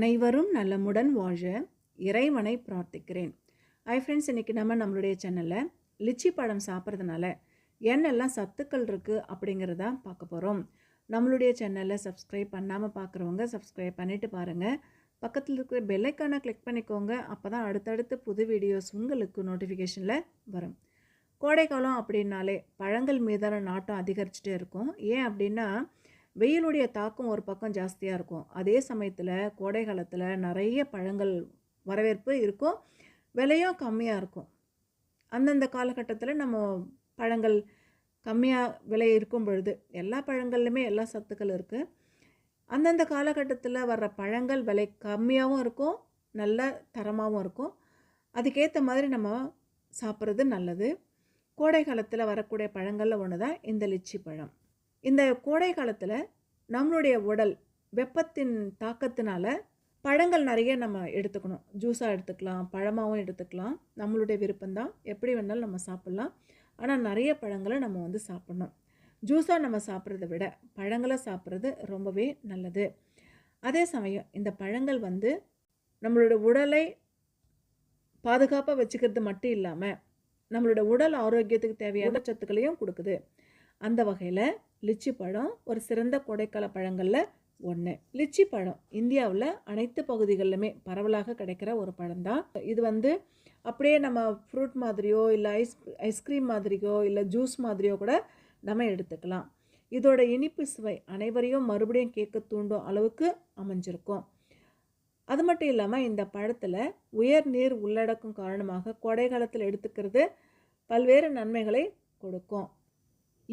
அனைவரும் நலமுடன் வாழ இறைவனை பிரார்த்திக்கிறேன். ஹை ஃப்ரெண்ட்ஸ் இன்றைக்கி நம்ம நம்மளுடைய சேனலில் லிச்சி பழம் சாப்பிட்றதுனால என்னெல்லாம் சத்துக்கள் இருக்குது அப்படிங்கிறத பார்க்க போகிறோம் நம்மளுடைய சேனலை சப்ஸ்கிரைப் பண்ணாமல் பார்க்குறவங்க சப்ஸ்கிரைப் பண்ணிவிட்டு பாருங்கள் பக்கத்தில் இருக்கிற பெல்லைக்கானை கிளிக் பண்ணிக்கோங்க. அப்போ தான் அடுத்தடுத்து புது வீடியோஸ் உங்களுக்கு நோட்டிஃபிகேஷனில் வரும். கோடைக்காலம் அப்படின்னாலே பழங்கள் மீதான நாட்டம் அதிகரிச்சுட்டே இருக்கும். ஏன் அப்படின்னா வெயிலுடைய தாக்கம் ஒரு பக்கம் ஜாஸ்தியாக இருக்கும். அதே சமயத்தில் கோடை காலத்தில் நிறைய பழங்கள் வரவேற்பு இருக்கும். விலையும் கம்மியாக இருக்கும். அந்தந்த காலகட்டத்தில் நம்ம பழங்கள் கம்மியாக விலை இருக்கும் பொழுது எல்லா பழங்கள்லையுமே எல்லா சத்துக்கள் இருக்குது அந்தந்த காலகட்டத்தில் வர்ற பழங்கள் விலை கம்மியாகவும் இருக்கும் நல்ல தரமாகவும் இருக்கும். அதுக்கேற்ற மாதிரி நம்ம சாப்பிட்றது நல்லது. கோடை காலத்தில் வரக்கூடிய பழங்களில் ஒன்று தான் இந்த லிச்சி பழம். இந்த கோடை காலத்தில் நம்மளுடைய உடல் வெப்பத்தின் தாக்கத்தினால பழங்கள் நிறைய நம்ம எடுத்துக்கணும். ஜூஸாக எடுத்துக்கலாம் பழமாகவும் எடுத்துக்கலாம். நம்மளுடைய விருப்பம்தான். எப்படி வேணாலும் நம்ம சாப்பிட்லாம். ஆனால் நிறைய பழங்களை நம்ம வந்து சாப்பிட்ணும். ஜூஸாக நம்ம சாப்பிட்றத விட பழங்களை சாப்பிட்றது ரொம்பவே நல்லது. அதே சமயம் இந்த பழங்கள் வந்து நம்மளோட உடலை பாதுகாப்பாக வச்சுக்கிறது மட்டும் இல்லாமல் நம்மளோட உடல் ஆரோக்கியத்துக்கு தேவையான சத்துக்களையும் கொடுக்குது. அந்த வகையில் லிச்சி பழம் ஒரு சிறந்த கோடைக்கால பழங்களில் ஒன்று லிச்சி பழம் இந்தியாவில் அனைத்து பகுதிகளிலுமே பரவலாக கிடைக்கிற ஒரு பழம்தான். இது வந்து அப்படியே நம்ம ஃப்ரூட் மாதிரியோ இல்லை ஐஸ் ஐஸ்கிரீம் மாதிரியோ இல்லை ஜூஸ் மாதிரியோ கூட நம்ம எடுத்துக்கலாம். இதோட இனிப்பு சுவை அனைவரையும் மறுபடியும் கேட்க தூண்டும் அளவுக்கு அமைஞ்சிருக்கும். அது மட்டும் இல்லாமல் இந்த பழத்தில் உயர் நீர் உள்ளடக்கும் காரணமாக கோடை காலத்தில் எடுத்துக்கிறது பல்வேறு நன்மைகளை கொடுக்கும்.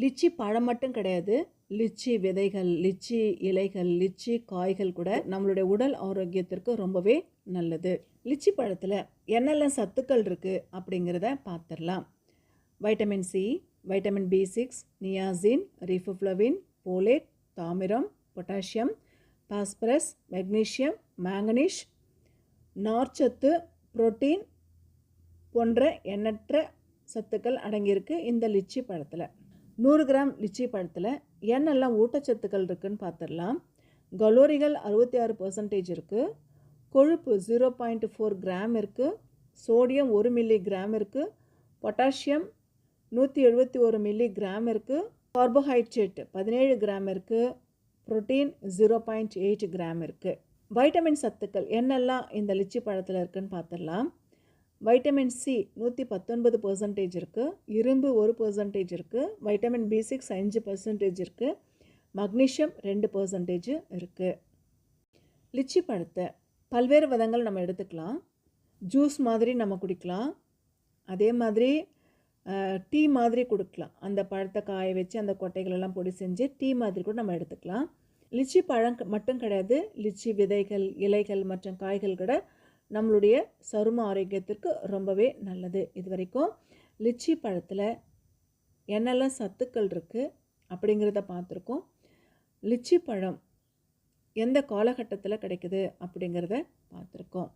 லிச்சி பழம் மட்டும் கிடையாது. லிச்சி விதைகள் லிச்சி இலைகள் லிச்சி காய்கள் கூட நம்மளுடைய உடல் ஆரோக்கியத்திற்கு ரொம்பவே நல்லது. லிச்சி பழத்தில் என்னெல்லாம் சத்துக்கள் இருக்குது அப்படிங்கிறத பார்த்துடலாம் vitamin C vitamin B six niacin riboflavin folate தாமிரம் பொட்டாசியம் பாஸ்பரஸ் மெக்னீஷியம் மேங்கனீஷ் நார்ச்சத்து புரோட்டீன் போன்ற எண்ணற்ற சத்துக்கள் அடங்கியிருக்கு இந்த லிச்சி பழத்தில். நூறு கிராம் லிச்சி பழத்தில் என்னெல்லாம் ஊட்டச்சத்துக்கள் இருக்குதுன்னு பார்த்துடலாம் கலோரிகள் அறுபத்தி ஆறு பர்சன்டேஜ் இருக்குது கொழுப்பு ஜீரோ பாயிண்ட் ஃபோர் கிராம் இருக்குது சோடியம் ஒரு மில்லி கிராம் இருக்குது பொட்டாசியம் நூற்றி எழுபத்தி ஒரு மில்லி கிராம் இருக்குது கார்போஹைட்ரேட் பதினேழு கிராம் இருக்குது protein zero point eight gram இருக்குது வைட்டமின் சத்துக்கள் என்னெல்லாம் இந்த லிச்சி பழத்தில் இருக்குதுன்னு பார்த்துடலாம் வைட்டமின் சி நூற்றி பத்தொன்பது பர்சன்டேஜ் இருக்குது இரும்பு ஒரு பர்சன்டேஜ் இருக்குது வைட்டமின் பி சிக்ஸ் அஞ்சு பர்சன்டேஜ் இருக்குது மக்னீஷியம் ரெண்டு பர்சன்டேஜ் இருக்குது லிச்சி பழத்தை பல்வேறு விதங்கள் நம்ம எடுத்துக்கலாம். ஜூஸ் மாதிரி நம்ம குடிக்கலாம். அதே மாதிரி டீ மாதிரி கொடுக்கலாம். அந்த பழத்தை காய வச்சு அந்த கொட்டைகளெல்லாம் பொடி செஞ்சு டீ மாதிரி கூட நம்ம எடுத்துக்கலாம். லிச்சி பழம் மட்டும் கிடையாது. லிச்சி விதைகள் இலைகள் மற்றும் காய்கள் கூட நம்மளுடைய சரும ஆரோக்கியத்திற்கு ரொம்பவே நல்லது. இது வரைக்கும் லிச்சி பழத்தில் என்னெல்லாம் சத்துக்கள் இருக்குது அப்படிங்கிறத பார்த்துருக்கோம். லிச்சி பழம் எந்த காலகட்டத்தில் கிடைக்குது அப்படிங்கிறத பார்த்துருக்கோம்.